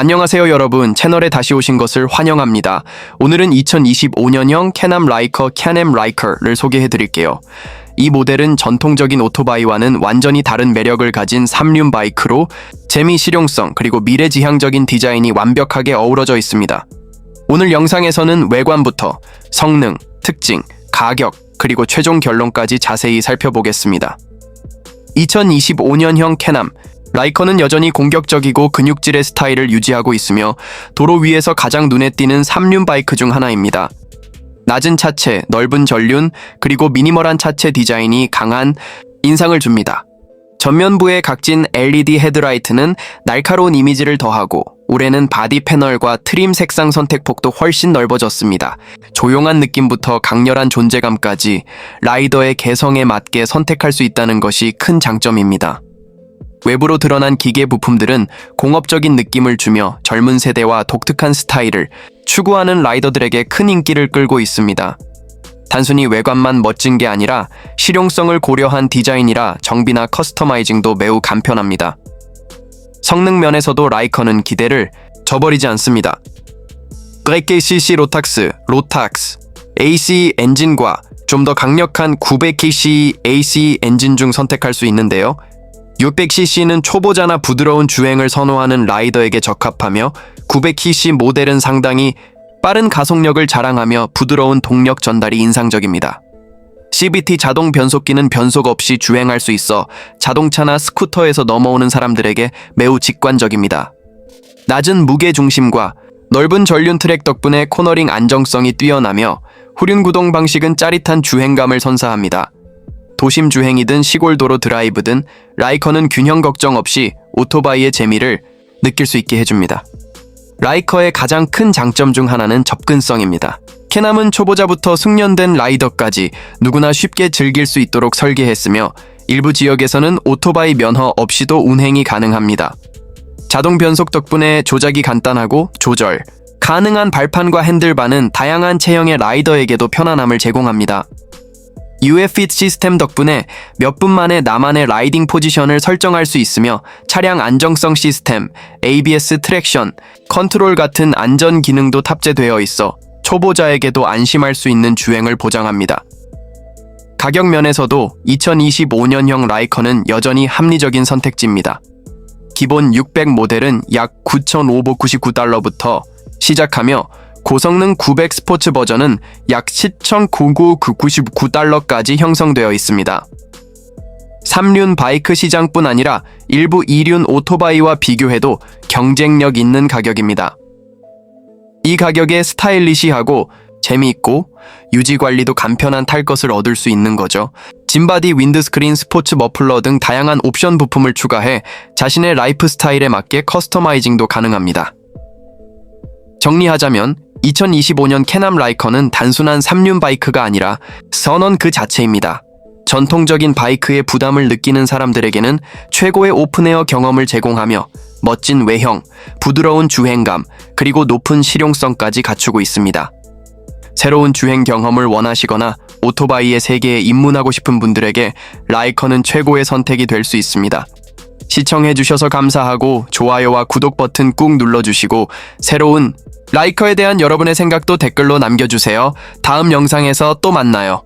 안녕하세요 여러분 채널에 다시 오신 것을 환영합니다. 오늘은 2025년형 캐남 라이커 캐넴 라이커를 소개해 드릴게요. 이 모델은 전통적인 오토바이와는 완전히 다른 매력을 가진 삼륜 바이크로 재미 실용성 그리고 미래지향적인 디자인이 완벽하게 어우러져 있습니다. 오늘 영상에서는 외관부터 성능, 특징, 가격, 그리고 최종 결론까지 자세히 살펴보겠습니다. 2025년형 캐남 라이커는 여전히 공격적이고 근육질의 스타일을 유지하고 있으며 도로 위에서 가장 눈에 띄는 삼륜 바이크 중 하나입니다. 낮은 차체, 넓은 전륜, 그리고 미니멀한 차체 디자인이 강한 인상을 줍니다. 전면부의 각진 LED 헤드라이트는 날카로운 이미지를 더하고 올해는 바디 패널과 트림 색상 선택폭도 훨씬 넓어졌습니다. 조용한 느낌부터 강렬한 존재감까지 라이더의 개성에 맞게 선택할 수 있다는 것이 큰 장점입니다. 외부로 드러난 기계 부품들은 공업적인 느낌을 주며 젊은 세대와 독특한 스타일을 추구하는 라이더들에게 큰 인기를 끌고 있습니다. 단순히 외관만 멋진 게 아니라 실용성을 고려한 디자인이라 정비나 커스터마이징도 매우 간편합니다. 성능 면에서도 라이커는 기대를 저버리지 않습니다. 100kcc 로탁스, 로탁스, AC 엔진과 좀 더 강력한 900kc AC 엔진 중 선택할 수 있는데요. 600cc는 초보자나 부드러운 주행을 선호하는 라이더에게 적합하며 900cc 모델은 상당히 빠른 가속력을 자랑하며 부드러운 동력 전달이 인상적입니다. CVT 자동 변속기는 변속 없이 주행할 수 있어 자동차나 스쿠터에서 넘어오는 사람들에게 매우 직관적입니다. 낮은 무게 중심과 넓은 전륜 트랙 덕분에 코너링 안정성이 뛰어나며 후륜 구동 방식은 짜릿한 주행감을 선사합니다. 도심 주행이든 시골 도로 드라이브든 라이커는 균형 걱정 없이 오토바이의 재미를 느낄 수 있게 해줍니다. 라이커의 가장 큰 장점 중 하나는 접근성입니다. 캐남은 초보자부터 숙련된 라이더까지 누구나 쉽게 즐길 수 있도록 설계했으며 일부 지역에서는 오토바이 면허 없이도 운행이 가능합니다. 자동 변속 덕분에 조작이 간단하고 조절, 가능한 발판과 핸들바는 다양한 체형의 라이더에게도 편안함을 제공합니다. UFIT 시스템 덕분에 몇 분 만에 나만의 라이딩 포지션을 설정할 수 있으며 차량 안정성 시스템, ABS 트랙션, 컨트롤 같은 안전 기능도 탑재되어 있어 초보자에게도 안심할 수 있는 주행을 보장합니다. 가격 면에서도 2025년형 라이커는 여전히 합리적인 선택지입니다. 기본 600 모델은 약 9,599달러부터 시작하며 고성능 900 스포츠 버전은 약 10,999달러까지 형성되어 있습니다. 3륜 바이크 시장뿐 아니라 일부 2륜 오토바이와 비교해도 경쟁력 있는 가격입니다. 이 가격에 스타일리시하고 재미있고 유지 관리도 간편한 탈 것을 얻을 수 있는 거죠. 진바디 윈드스크린 스포츠 머플러 등 다양한 옵션 부품을 추가해 자신의 라이프 스타일에 맞게 커스터마이징도 가능합니다. 정리하자면 2025년 캐남 라이커는 단순한 3륜 바이크가 아니라 선언 그 자체입니다. 전통적인 바이크의 부담을 느끼는 사람들에게는 최고의 오픈에어 경험을 제공하며 멋진 외형, 부드러운 주행감, 그리고 높은 실용성까지 갖추고 있습니다. 새로운 주행 경험을 원하시거나 오토바이의 세계에 입문하고 싶은 분들에게 라이커는 최고의 선택이 될 수 있습니다. 시청해주셔서 감사하고 좋아요와 구독 버튼 꾹 눌러주시고 새로운 라이커에 대한 여러분의 생각도 댓글로 남겨주세요. 다음 영상에서 또 만나요.